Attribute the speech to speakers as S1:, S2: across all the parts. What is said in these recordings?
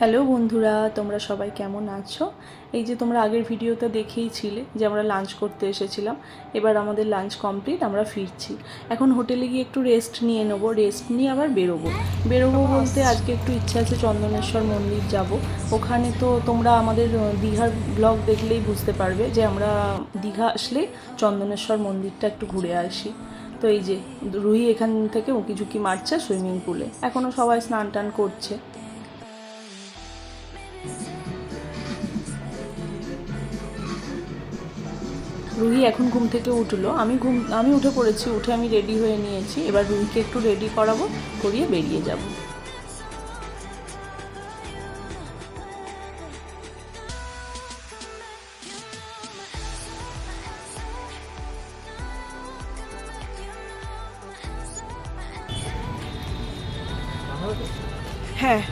S1: Hello বন্ধুরা, তোমরা সবাই কেমন আছো? এই যে তোমরা আগের ভিডিওতে দেখেইছিলে যে আমরা লাঞ্চ করতে এসেছিলাম। এবার আমাদের লাঞ্চ কমপ্লিট, আমরা ফিরছি। এখন হোটেলে গিয়ে একটু রেস্ট নিয়ে নেব। রেস্ট নিয়ে আবার বেরোবো। বেরোবো বলতে আজকে একটু ইচ্ছা আছে চন্দনেশ্বর মন্দির যাব। ওখানে তো তোমরা আমাদের দীঘার ব্লগ দেখলেই বুঝতে পারবে যে আমরা দীঘা আসলে চন্দনেশ্বর মন্দিরটা একটু ঘুরে আসি। তো এই যে রুহি এখান থেকে উঁকি ঝুঁকি মারছে সুইমিং পুলে এখনও সবাই স্নান টান করছে। রুহি এখন ঘুম থেকে উঠল। আমি ঘুম, আমি উঠে পড়েছি, উঠে আমি রেডি হয়ে নিয়েছি। এবার রুহিকে একটু রেডি করাবো, করিয়ে বেরিয়ে যাব। হ্যাঁ।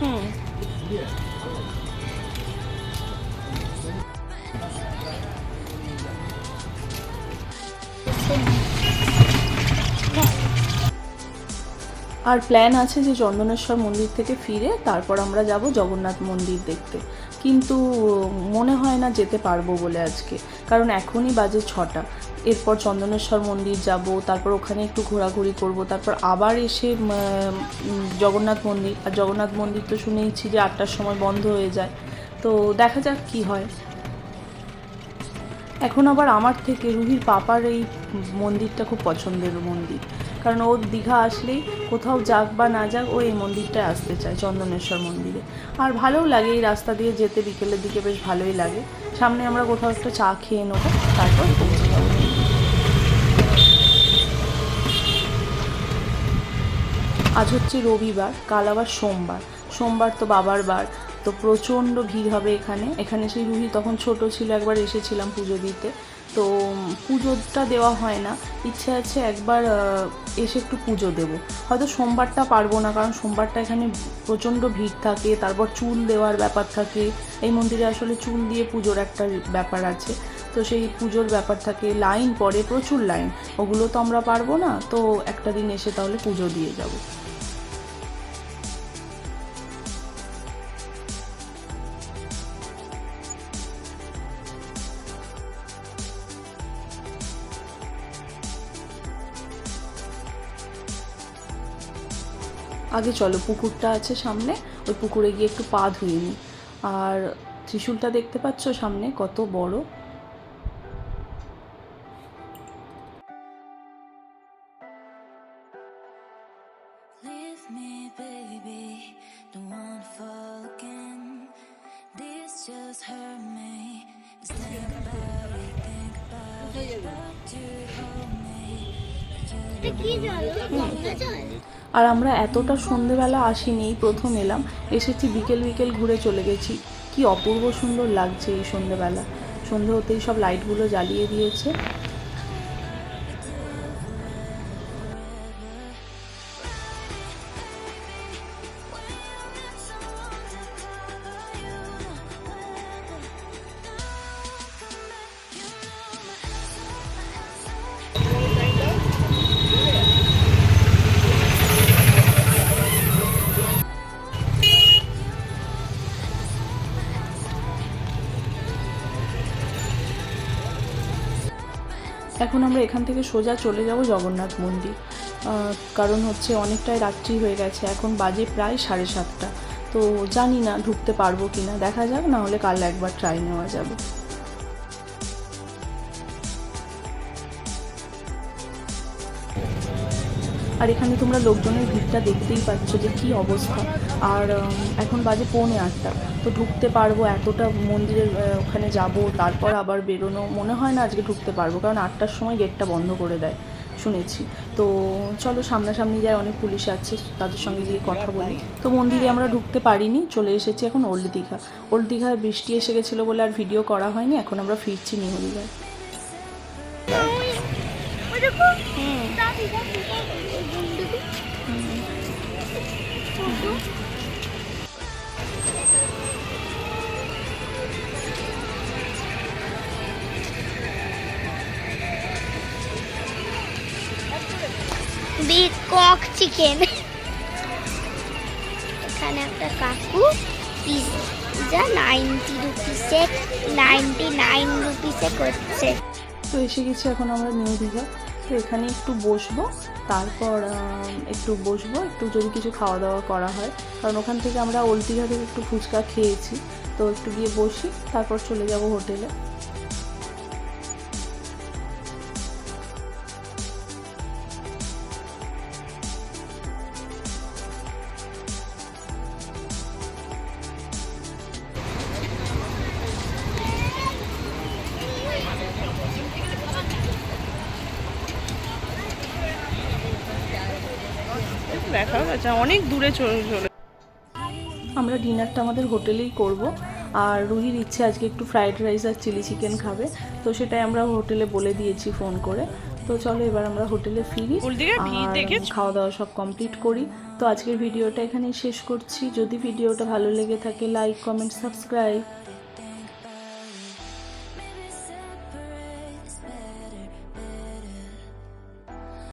S1: হুম। আর প্ল্যান আছে যে চন্দনেশ্বর মন্দির থেকে ফিরে তারপর আমরা যাব জগন্নাথ মন্দির দেখতে। কিন্তু মনে হয় না যেতে পারব বলে আজকে। কারণ এখনই বাজে ছটা। এরপর চন্দনেশ্বর মন্দির যাব, তারপর ওখানে একটু ঘোরাঘুরি করব, তারপর আবার এসে জগন্নাথ মন্দির। আর জগন্নাথ মন্দির তো শুনেইছি যে আটটার সময় বন্ধ হয়ে যায়। তো দেখা যাক কি হয়। এখন আবার আমার থেকে রুহির পাপার এই মন্দিরটা খুব পছন্দের মন্দির। কারণ ও দীঘা আসলেই কোথাও যাক বা না যাক ও এই মন্দিরটায় আসতে চায়, চন্দনেশ্বর মন্দিরে। আর ভালোও লাগে এই রাস্তা দিয়ে যেতে বিকেলের দিকে, বেশ ভালোই লাগে। সামনে আমরা কোথাও একটা চা খেয়ে নেব, তারপর পৌঁছে যাব। আজ হচ্ছে রবিবার, কাল আবার সোমবার। সোমবার তো বাবার বার, তো প্রচণ্ড ভিড় হবে এখানে। এখানে সেই রুহি তখন ছোট ছিল, একবার এসেছিলাম পুজো দিতে। তো পুজোটা দেওয়া হয় না। ইচ্ছে আছে একবার এসে একটু পুজো দেব। হয়তো সোমবারটা পারব না, কারণ সোমবারটা এখানে প্রচণ্ড ভিড় থাকে, তারপর চুল দেওয়ার ব্যাপার থাকে। এই মন্দিরে আসলে চুল দিয়ে পুজোর একটা ব্যাপার আছে। তো সেই পুজোর ব্যাপার থাকে, লাইন পড়ে প্রচুর লাইন। ওগুলো তো আমরা পারব না, তো একটা দিন এসে তাহলে পুজো দিয়ে যাব। আগে চলো পুকুরটা আছে সামনে ওই পুকুরে গিয়ে একটু পা ধুয়ে নিই। আর ত্রিশুলটা দেখতে পাচ্ছ সামনে কত বড়।
S2: কি জানো কত
S1: আর আমরা এতটা সন্ধেবেলা আসিনি এই প্রথম এলাম। এসেছি বিকেল বিকেল ঘুরে চলে গেছি। কি অপূর্ব সুন্দর লাগছে এই সন্ধেবেলা। সন্ধে হতেই সব লাইটগুলো জ্বালিয়ে দিয়েছে। এখন আমরা এখান থেকে সোজা চলে যাব জগন্নাথ মন্দির। কারণ হচ্ছে অনেকটাই রাত্রি হয়ে গেছে, এখন বাজে প্রায় সাড়ে সাতটা। তো জানি না ঢুকতে পারব কি না দেখা যাক, না হলে কাল একবার ট্রাই নেওয়া যাবে। আর এখানে তোমরা লোকজনের ভিড়টা দেখতেই পাচ্ছ যে কি অবস্থা। আর এখন বাজে পৌনে আটটা। তো ঢুকতে পারব এতটা মন্দিরের ওখানে যাব, তারপর আবার বেরোনো, মনে হয় না আজকে ঢুকতে পারব, কারণ আটটার সময় গেটটা বন্ধ করে দেয়, শুনেছি। তো চলো সামনাসামনি যায় অনেক পুলিশ আছে, তাদের সঙ্গে গিয়ে কথা বলি। তো মন্দিরে আমরা ঢুকতে পারিনি, চলে এসেছি এখন ওল্ড দীঘা। ওল্ড দীঘায় বৃষ্টি এসে গেছিল বলে আর ভিডিও করা হয়নি, এখন আমরা ফিরছি নিউ
S2: কক চিকেন। এখানে একটা কাকু পিৎজা নাইনটি রুপিসে নাইনটি নাইন রুপিসে করছে।
S1: তো এসে গেছি এখন আমরা নিউ দীঘা তো এখানে একটু বসবো। তারপর একটু বসবো, একটু যদি কিছু খাওয়া দাওয়া করা হয়। কারণ ওখান থেকে আমরা ওল্ড দীঘা থেকে একটু ফুচকা খেয়েছি। তো একটু গিয়ে বসি, তারপর চলে যাব হোটেলে।
S3: দেখা যাচ্ছে অনেক দূরে চলে চলে
S1: আমরা ডিনারটা আমাদের হোটেলেই করব। আর রুহির ইচ্ছে আজকে একটু ফ্রাইড রাইস আর চিলি চিকেন খাবে। তো সেটাই আমরা হোটেলে বলে দিয়েছি ফোন করে। তো চলো এবার আমরা হোটেলে ফিরি। আর খাওয়া দাওয়া সব কমপ্লিট করি। তো আজকের ভিডিওটা এখানেই শেষ করছি। যদি ভিডিওটা ভালো লেগে থাকে লাইক কমেন্ট সাবস্ক্রাইব